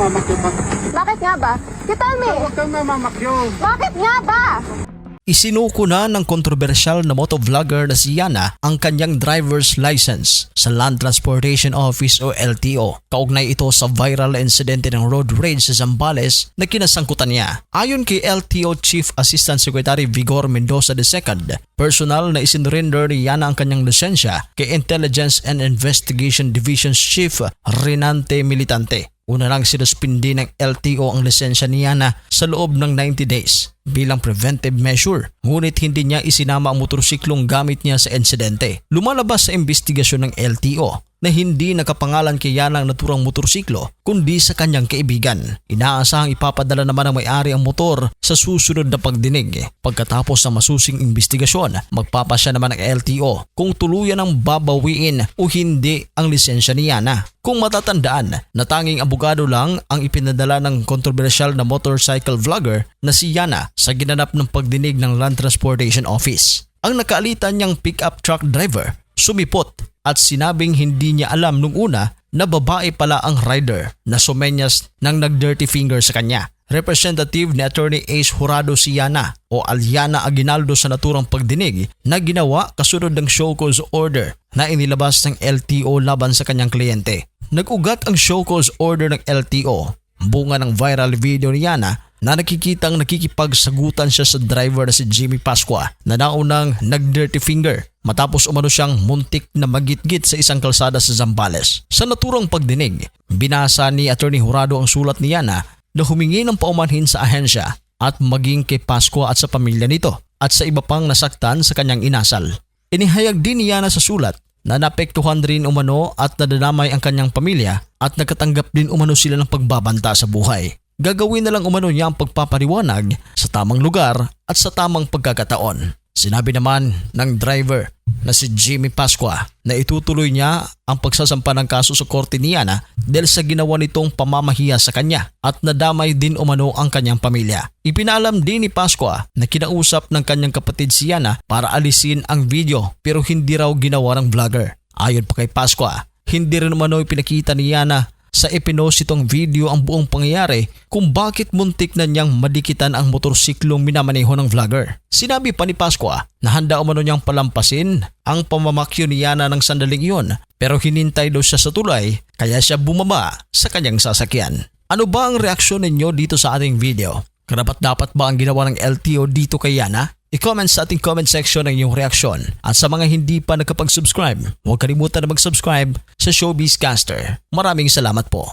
mamamakyo pa. Bakit nga ba? You tell me. Huwag kang mamamakyo. Bakit nga ba? Isinuko na ng kontrobersyal na motovlogger na si Yana ang kanyang driver's license sa Land Transportation Office o LTO. Kaugnay ito sa viral insidente ng road rage sa Zambales na kinasangkutan niya. Ayon kay LTO Chief Assistant Secretary Vigor Mendoza II, personal na isinurrender ni Yana ang kanyang lisensya kay Intelligence and Investigation Division Chief Renante Militante. Una lang sinuspindi ng LTO ang lisensya ni Yana sa loob ng 90 days bilang preventive measure. Ngunit hindi niya isinama ang motorsiklong gamit niya sa insidente. Lumalabas sa investigasyon ng LTO na hindi nakapangalan kay Yana ang naturang motorsiklo kundi sa kanyang kaibigan. Inaasahang ipapadala naman ng may-ari ang motor sa susunod na pagdinig. Pagkatapos ng masusing investigasyon, magpapasya naman ang LTO kung tuluyan ang babawiin o hindi ang lisensya ni Yana. Kung matatandaan na tanging abogado lang ang ipinadala ng kontrobersyal na motorcycle vlogger na si Yana sa ginanap ng pagdinig ng Land Transportation Office. Ang nakaalitan niyang pickup truck driver sumipot at sinabing hindi niya alam nung una na babae pala ang rider na sumenyas ng nag-dirty finger sa kanya. Representative ni Attorney Ace Jurado Siana o Aliana Aguinaldo sa naturang pagdinig na ginawa kasunod ng show cause order na inilabas ng LTO laban sa kanyang kliyente. Nag-ugat ang show cause order ng LTO bunga ng viral video ni Yana na nakikitang nakikipagsagutan siya sa driver na si Jimmy Pasqua na naunang nag-dirty finger matapos umano siyang muntik na magitgit sa isang kalsada sa Zambales. Sa naturang pagdinig, binasa ni Attorney Jurado ang sulat ni Yana na humingi ng paumanhin sa ahensya at maging kay Pasqua at sa pamilya nito at sa iba pang nasaktan sa kanyang inasal. Inihayag din ni Yana sa sulat na napektuhan rin umano at nadadamay ang kanyang pamilya at nakatanggap din umano sila ng pagbabanta sa buhay. Gagawin na lang umano niya ang pagpapaliwanag sa tamang lugar at sa tamang pagkakataon. Sinabi naman ng driver na si Jimmy Pasqua na itutuloy niya ang pagsasampa ng kaso sa korte ni Yana dahil sa ginawa nitong pamamahiya sa kanya at nadamay din umano ang kanyang pamilya. Ipinaalam din ni Pasqua na kinausap ng kanyang kapatid si Yana para alisin ang video pero hindi raw ginawa ng vlogger. Ayon pa kay Pasqua, hindi rin umano ipinakita ni Yana sa ipinost itong video ang buong pangyayari kung bakit muntik na niyang madikitan ang motorsiklong minamaneho ng vlogger. Sinabi pa ni Pasqua na handa umano niyang palampasin ang pamamakyo ni Yana ng sandaling iyon pero hinintay daw siya sa tulay kaya siya bumaba sa kanyang sasakyan. Ano ba ang reaksyon ninyo dito sa ating video? Karapat dapat ba ang ginawa ng LTO dito kay Yana? I-comment sa ating comment section ang iyong reaksyon. At sa mga hindi pa nakapag-subscribe, huwag kalimutan na mag-subscribe sa Showbiz Caster. Maraming salamat po.